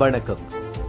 வணக்கம்.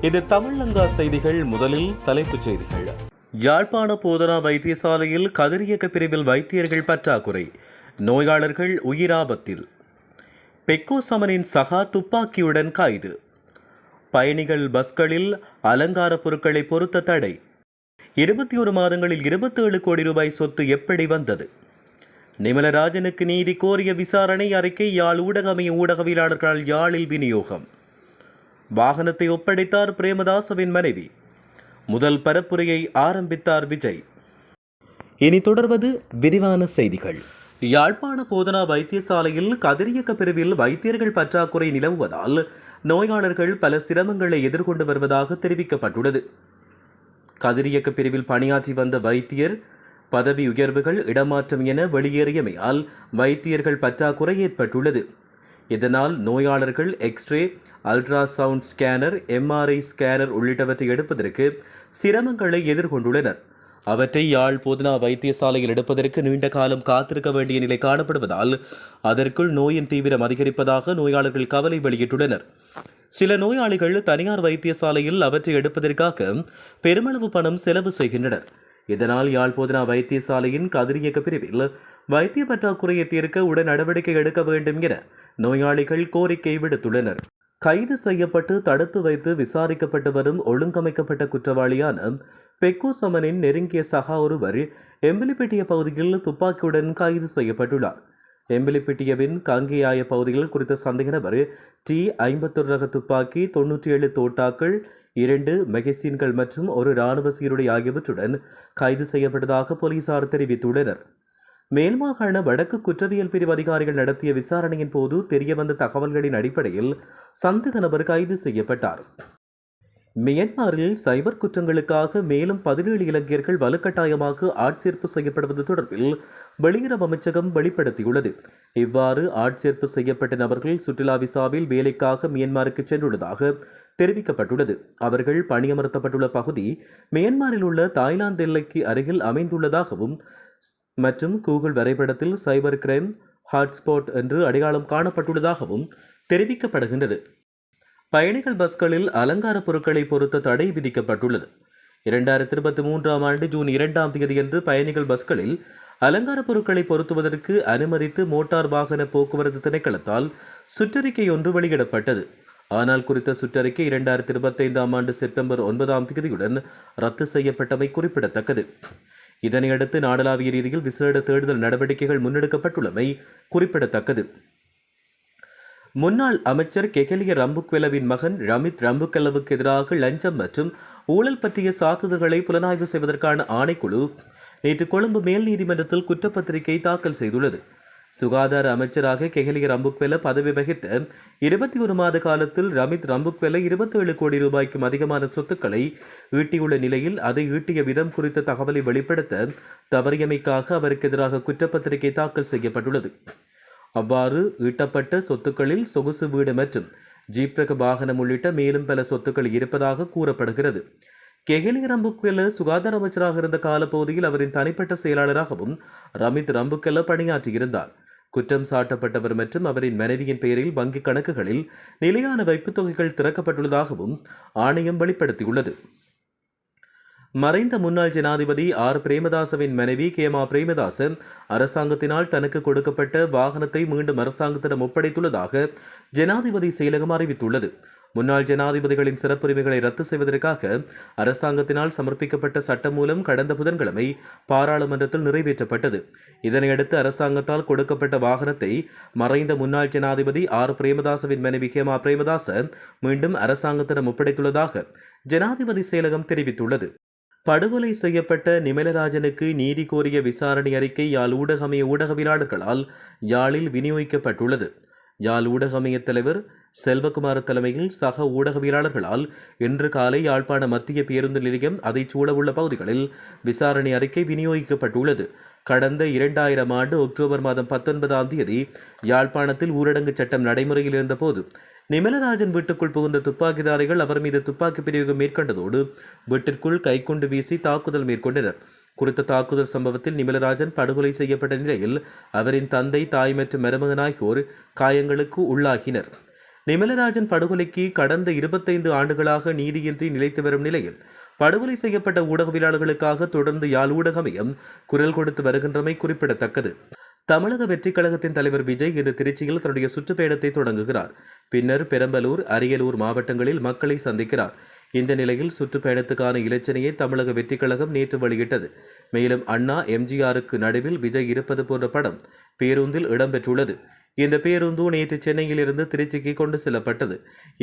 இது தமிழங்கா செய்திகள் முதலில் தலைப்புச் செய்திகள். யாழ்ப்பாண போதனா வைத்தியசாலையில் கதிரியக்க பிரிவில் வைத்தியர்கள் பற்றாக்குறை. நோயாளர்கள் உயிராபத்தில். பெக்கோ சமனின் சகா துப்பாக்கியுடன் கைது. பயணிகள் பஸ்களில் அலங்கார பொருட்களை பொருத்த தடை. இருபத்தி ஒரு மாதங்களில் இருபத்தேழு கோடி ரூபாய் சொத்து எப்படி வந்தது? நிமலராஜனுக்கு நீதி கோரிய விசாரணை அறிக்கை யாழ் ஊடகமைய ஊடகவியலாளர்களால் யாழில் விநியோகம். வாகனத்தை ஒப்படைத்தார் பிரேமதாசவின் மனைவி. முதல் பரப்புரையை ஆரம்பித்தார் விஜய். இனி தொடர்வது விரிவான செய்திகள். யாழ்ப்பாண போதனா வைத்தியசாலையில் கதிரியக்க பிரிவில் வைத்தியர்கள் பற்றாக்குறை நிலவுவதால் நோயாளர்கள் பல சிரமங்களை எதிர்கொண்டு வருவதாக தெரிவிக்கப்பட்டுள்ளது. கதிரியக்க பிரிவில் பணியாற்றி வந்த வைத்தியர் பதவி உயர்வுகள் இடமாற்றம் என வெளியேறியமையால் வைத்தியர்கள் பற்றாக்குறை ஏற்பட்டுள்ளது. இதனால் நோயாளர்கள் xray ultrasound scanner MRI scanner உள்ளிட்டவற்றை எடுப்பதற்கு சிரமங்களை எதிர்கொண்டுள்ளனர். அவற்றை யாழ் போதனா வைத்தியசாலையில் எடுப்பதற்கு நீண்ட காலம் காத்திருக்க வேண்டிய நிலை காணப்படுவதால் அதற்குள் நோயின் தீவிரம் அதிகரிப்பதாக நோயாளர்கள் கவலை வெளியிட்டுள்ளனர். சில நோயாளிகள் தனியார் வைத்தியசாலையில் அவற்றை எடுப்பதற்காக பெருமளவு பணம் செலவு செய்கின்றனர். இதனால் யாழ் போதனா வைத்தியசாலையின் கதிரியக்க பிரிவில் வைத்திய பற்றாக்குறையை தீர்க்க உடன் நடவடிக்கை எடுக்க வேண்டும் என நோயாளிகள் கோரிக்கை விடுத்துள்ளனர். கைது செய்யப்பட்டு தடுத்து வைத்து விசாரிக்கப்பட்டு வரும் ஒழுங்கமைக்கப்பட்ட குற்றவாளியான பெக்கு சமனின் நெருங்கிய சகா ஒருவர் எம்பிலிப்பட்டிய பகுதியில் துப்பாக்கியுடன் கைது செய்யப்பட்டுள்ளார். எம்பிலிப்பிட்டியவின் காங்கியாய பகுதியில் குறித்த சந்தேக நபர் டி ஐம்பத்தொரு ரக துப்பாக்கி தொன்னூற்றி ஏழு தோட்டாக்கள் இரண்டு மெகசின்கள் மற்றும் ஒரு இராணுவ சீருடை ஆகியவற்றுடன் கைது செய்யப்பட்டதாக போலீசார் தெரிவித்துள்ளனர். மேல்மாகாண வடக்கு குற்றவியல் பிரிவு அதிகாரிகள் நடத்திய விசாரணையின் போது தெரியவந்த தகவல்களின் அடிப்படையில் சந்தேக நபர் கைது செய்யப்பட்டார். மியன்மாரில் சைபர் குற்றங்களுக்காக மேலும் பதினேழு இலங்கையர்கள் வலுக்கட்டாயமாக ஆட்சேர்ப்பு செய்யப்படுவது தொடர்பில் வெளியுறவு அமைச்சகம் வெளிப்படுத்தியுள்ளது. இவ்வாறு ஆட்சேர்ப்பு செய்யப்பட்ட நபர்கள் சுற்றுலா விசாவில் வேலைக்காக மியன்மாருக்கு சென்றுள்ளதாக தெரிவிக்கப்பட்டுள்ளது. அவர்கள் பணியமர்த்தப்பட்டுள்ள பகுதி மியன்மாரில் உள்ள தாய்லாந்து எல்லைக்கு அருகில் அமைந்துள்ளதாகவும் மற்றும் கூகுள் வரைபடத்தில் சைபர் கிரைம் ஹாட்ஸ்பாட் என்று அடையாளம் காணப்பட்டுள்ளதாகவும் தெரிவிக்கப்படுகின்றது. பயணிகள் பஸ்களில் அலங்கார பொருட்களை பொருத்த தடை விதிக்கப்பட்டுள்ளது. இரண்டாயிரத்தி இருபத்தி மூன்றாம் ஆண்டு ஜூன் இரண்டாம் தேதியன்று பயணிகள் பஸ்களில் அலங்கார பொருட்களை பொருத்துவதற்கு அனுமதித்து மோட்டார் வாகன போக்குவரத்து திணைக்களத்தால் சுற்றறிக்கை ஒன்று வெளியிடப்பட்டது. ஆனால் குறித்த சுற்றறிக்கை இரண்டாயிரத்தி இருபத்தைந்தாம் ஆண்டு செப்டம்பர் ஒன்பதாம் தேதியுடன் ரத்து செய்யப்பட்டமை குறிப்பிடத்தக்கது. இதனையடுத்து நாடளாவிய ரீதியில் விசேட தேடுதல் நடவடிக்கைகள் முன்னெடுக்கப்பட்டுள்ளமை குறிப்பிடத்தக்கது. முன்னாள் அமைச்சர் கெகலிய ரம்புக்வெலவின் மகன் ரமித் ரம்புக்கெலவுக்கு எதிராக லஞ்சம் மற்றும் ஊழல் பற்றிய சாத்துதல்களை புலனாய்வு செய்வதற்கான ஆணைக்குழு நேற்று கொழும்பு மேல் நீதிமன்றத்தில் குற்றப்பத்திரிகை தாக்கல் செய்துள்ளது. சுகாதார அமைச்சராக கெஹலி ரம்புக்வெல பதவி வகித்த இருபத்தி ஒரு மாத காலத்தில் ரமித் ரம்புக்வெல இருபத்தேழு கோடி ரூபாய்க்கும் அதிகமான சொத்துக்களை ஈட்டியுள்ள நிலையில் அதை ஈட்டிய விதம் குறித்த தகவலை வெளிப்படுத்த தவறியமைக்காக அவருக்கு எதிராக குற்றப்பத்திரிகை தாக்கல் செய்யப்பட்டுள்ளது. அவ்வாறு ஈட்டப்பட்ட சொத்துக்களில் சொகுசு வீடு மற்றும் ஜீப்ரக வாகனம் உள்ளிட்ட மேலும் பல சொத்துக்கள் இருப்பதாக கூறப்படுகிறது. கெஹலி ரம்புக்வெல சுகாதார அமைச்சராக இருந்த காலப்பகுதியில் அவரின் தனிப்பட்ட செயலாளராகவும் ரமித் ரம்புக்கெல பணியாற்றியிருந்தார். குற்றம் சாட்டப்பட்டவர் மற்றும் அவரின் மனைவியின் பெயரில் வங்கிக் கணக்குகளில் நிலையான வைப்புத் தொகைகள் திறக்கப்பட்டுள்ளதாகவும் ஆணையம் வெளிப்படுத்தியுள்ளது. மறைந்த முன்னாள் ஜனாதிபதி ஆர். பிரேமதாசவின் மனைவி கேமா பிரேமதாச அரசாங்கத்தினால் தனக்கு கொடுக்கப்பட்ட வாகனத்தை மீண்டும் அரசாங்கத்திடம் ஒப்படைத்துள்ளதாக ஜனாதிபதி செயலகம் அறிவித்துள்ளது. முன்னாள் ஜனாதிபதிகளின் சிறப்புரிமைகளை ரத்து செய்வதற்காக அரசாங்கத்தினால் சமர்ப்பிக்கப்பட்ட சட்டம் மூலம் கடந்த புதன்கிழமை பாராளுமன்றத்தில் நிறைவேற்றப்பட்டது. இதனையடுத்து அரசாங்கத்தால் கொடுக்கப்பட்ட வாகனத்தை மறைந்த முன்னாள் ஜனாதிபதி ஆர். பிரேமதாசவின் மனைவி ஹேமா பிரேமதாச மீண்டும் அரசாங்கத்திடம் ஒப்படைத்துள்ளதாக ஜனாதிபதி செயலகம் தெரிவித்துள்ளது. படுகொலை செய்யப்பட்ட நிமலராஜனுக்கு நீதி கோரிய விசாரணை அறிக்கை யாழ் ஊடகமைய ஊடகவியலாளர்களால் யாழில் விநியோகிக்கப்பட்டுள்ளது. யாழ் ஊடகமய தலைவர் செல்வகுமார் தலைமையில் சக ஊடகவியலாளர்களால் இன்று காலை யாழ்ப்பாண மத்திய பேருந்து நிலையம் அதைச் சூழவுள்ள பகுதிகளில் விசாரணை அறிக்கை விநியோகிக்கப்பட்டுள்ளது. கடந்த இரண்டாயிரம் ஆண்டு அக்டோபர் மாதம் பத்தொன்பதாம் தேதி யாழ்ப்பாணத்தில் ஊரடங்கு சட்டம் நடைமுறையில் இருந்தபோது நிமலராஜன் வீட்டுக்குள் புகுந்த துப்பாக்கிதாரிகள் அவர் மீது துப்பாக்கி பிரயோகம் மேற்கொண்டதோடு வீட்டிற்குள் கைக்குண்டு வீசி தாக்குதல் மேற்கொண்டனர். குறித்த தாக்குதல் சம்பவத்தில் நிமலராஜன் படுகொலை செய்யப்பட்ட நிலையில் அவரின் தந்தை தாய் மற்றும் மருமகன் ஆகியோர் காயங்களுக்கு உள்ளாகினர். நிமலராஜன் படுகொலைக்கு கடந்த இருபத்தைந்து ஆண்டுகளாக நீதியின்றி நிலைத்து வரும் நிலையில் படுகொலை செய்யப்பட்ட ஊடகவியலாளர்களுக்காக தொடர்ந்து யாழ் ஊடகமையும் குரல் கொடுத்து வருகின்றமை குறிப்பிடத்தக்கது. தமிழக வெற்றிக் கழகத்தின் தலைவர் விஜய் இன்று திருச்சியில் தன்னுடைய சுற்றுப்பயணத்தை தொடங்குகிறார். பின்னர் பெரம்பலூர் அரியலூர் மாவட்டங்களில் மக்களை சந்திக்கிறார். இந்த நிலையில் சுற்றுப்பயணத்துக்கான இலச்சினையை தமிழக வெற்றிக் கழகம் நேற்று வெளியிட்டது. மேலும் அண்ணா எம்ஜிஆருக்கு நடுவில் விஜய் இருப்பது போன்ற படம் பேருந்தில் இடம்பெற்றுள்ளது இந்த பேருந்து நேற்று சென்னையில் இருந்து திருச்சிக்கு கொண்டு செல்லப்பட்டது.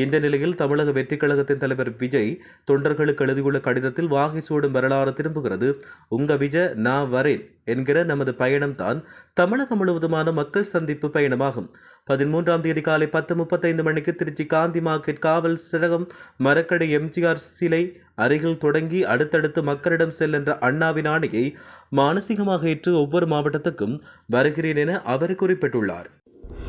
இந்த நிலையில் தமிழக வெற்றிக் கழகத்தின் தலைவர் விஜய் தொண்டர்களுக்கு எழுதியுள்ள கடிதத்தில் வாகை சூடும் வரலாறு திரும்புகிறது. உங்க விஜய் நான் வரேன் என்கிற நமது பயணம்தான் தமிழகம் முழுவதுமான மக்கள் சந்திப்பு பயணமாகும். பதிமூன்றாம் தேதி காலை பத்து முப்பத்தைந்து மணிக்கு திருச்சி காந்தி மார்க்கெட் காவல் சிறகம் மரக்கடை எம்ஜிஆர் சிலை அருகில் தொடங்கி அடுத்தடுத்து மக்களிடம் செல்லென்ற அண்ணாவின் ஆணையை மானசீகமாக ஏற்று ஒவ்வொரு மாவட்டத்துக்கும் வருகிறேன் என அவர் குறிப்பிட்டுள்ளார்.